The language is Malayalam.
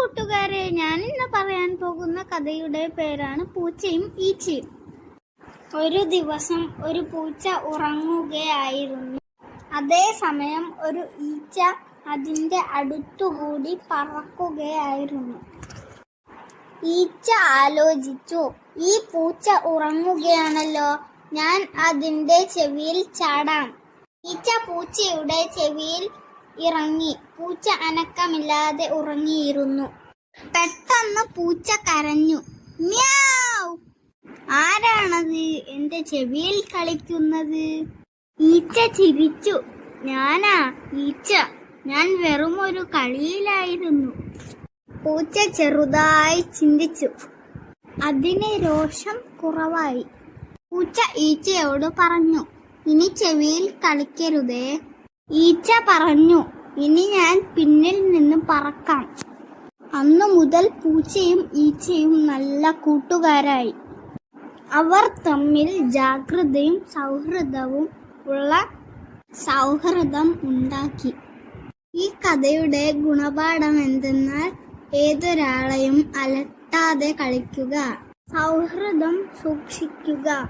കൂട്ടുകാരെ ഞാൻ ഇന്ന് പറയാൻ പോകുന്ന കഥയുടെ പേരാണ് പൂച്ചയും ഈച്ചയും. ഒരു ദിവസം ഒരു പൂച്ച ഉറങ്ങുകയായിരുന്നു. അതേസമയം ഒരു ഈച്ച അതിന്റെ അടുത്തുകൂടി പറക്കുകയായിരുന്നു. ഈച്ച ആലോചിച്ചു ഈ പൂച്ച ഉറങ്ങുകയാണല്ലോ ഞാൻ അതിന്റെ ചെവിയിൽ ചാടാം. ഈച്ച പൂച്ചയുടെ ചെവിയിൽ ഇറങ്ങി. പൂച്ച അനക്കമില്ലാതെ ഉറങ്ങിയിരുന്നു. പെട്ടെന്ന് പൂച്ച കരഞ്ഞു. മ്യാവ്! ആരാണത്? എന്റെ ചെവിയിൽ കളിക്കുന്നത്? ഈച്ച ചിരിച്ചു. ഞാനാ ഈച്ച. ഞാൻ വെറും ഒരു കളിയിലായിരുന്നു. പൂച്ച ചെറുതായി ചിന്തിച്ചു. അതിന് രോഷം കുറവായി. പൂച്ച ഈച്ചയോട് പറഞ്ഞു. ഇനി ചെവിയിൽ കളിക്കരുതേ. ഈച്ച പറഞ്ഞു. ഇനി ഞാൻ പിന്നിൽ നിന്ന് പറക്കാം. അന്നു മുതൽ പൂച്ചയും ഈച്ചയും നല്ല കൂട്ടുകാരായി. അവർ തമ്മിൽ ജാഗ്രതയും സൗഹൃദവും ഉള്ള സൗഹൃദം ഉണ്ടാക്കി. ഈ കഥയുടെ ഗുണപാഠം എന്തെന്നാൽ ഏതൊരാളെയും അലട്ടാതെ കളിക്കുക സൗഹൃദം സൂക്ഷിക്കുക.